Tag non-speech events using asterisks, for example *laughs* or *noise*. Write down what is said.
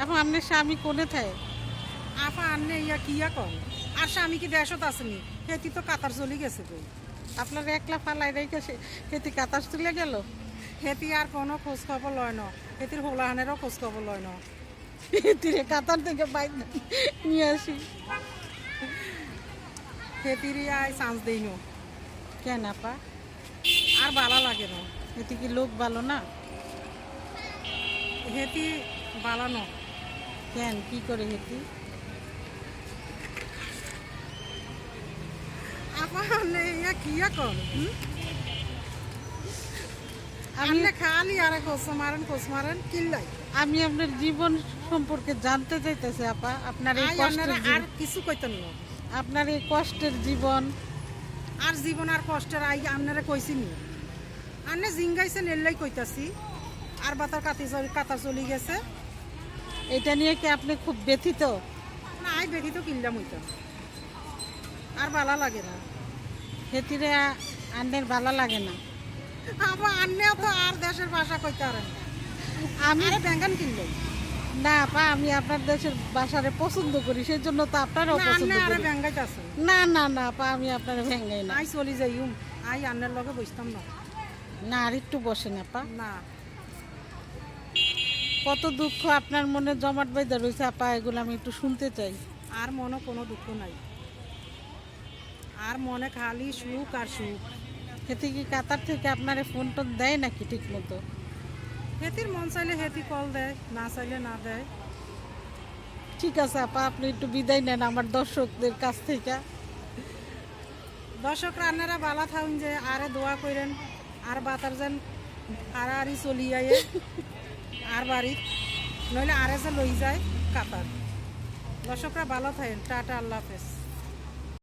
এখন আপনার স্বামী কোনে থাকে। আপা আনলে ইয়া কিয়া কর আর স্বামী কি দেশত আসেনি? হেতি তো কাতার চলে গেছে তো। আপনার একলা ফালাই রেখে সে খেতে কাতার তুলে গেল? হেতি আর কোনো খোঁজ খবর লয় না। হেতির হোলাহানেরও খোঁজ খবর লয় না। তীরে কাতার থেকে বাইর নিয়ে আসি। হেতির আয় চান্স দেই না কেন আপা? আর ভালো লাগে না। এতে কি লোক ভালো না? হেতি ভালো না। কেন কি করে ইয়া খালি আরে খোঁজ মারেন খোঁজ মারেন কিল্লাই আমি আপনার জীবন সম্পর্কে জানতে চাইতেছি আপা। আপনার এই কষ্টের আর কিছু কইতেন না। আপনার এই কষ্টের জীবন। আর জীবন আর কষ্টের আই আপনারা কইছি নি। আন্নে জিঙ্গাইছেন এল্লাই কইতাছি। আর বাতার কাতি কাতার চলি গেছে। এটা নিয়ে কি আপনি খুব ব্যথিত? না আই ব্যথিত কিনলাম ওইটা। আর ভালো লাগে না। খেতিরে আন্নের ভালো লাগে না। আবার আন্নেও তো আর দেশের ভাষা কইতে পারেন আমি ব্যাঙ্গান কিনলো। না আপা আমি আপনার দেশের বাসারে পছন্দ করি সেই জন্য তো আপনারও না পছন্দ করি না না না আপা আমি আপনার ভেঙ্গাই না। আই চলি যাইম আই আন্নের লগে বসতাম না। না আর একটু বসেন আপা না। কত দুঃখ আপনার মনে জমাট বেঁধে রয়েছে আপা এগুলো আমি একটু শুনতে চাই। আর মনে কোনো দুঃখ নাই। আর মনে খালি সুখ আর সুখ। হেতি কি কাতার থেকে আপনার ফোন টোন দেয় নাকি ঠিক মতো হেতির মন চাইলে হেতি কল দেয় না চাইলে না দেয়। ঠিক আছে আপা আপনি একটু বিদায় নেন আমার দর্শকদের কাছ থেকে। দর্শক রান্নারা বালা থাকুন যে আরে দোয়া করেন আর বাতার যেন আড়াআড়ি চলি আয়ে। *laughs* আর বাড়ি নইলে আর যে লই যায় কাতার। দর্শকরা ভালো থাকেন। টাটা আল্লাহ হাফেজ।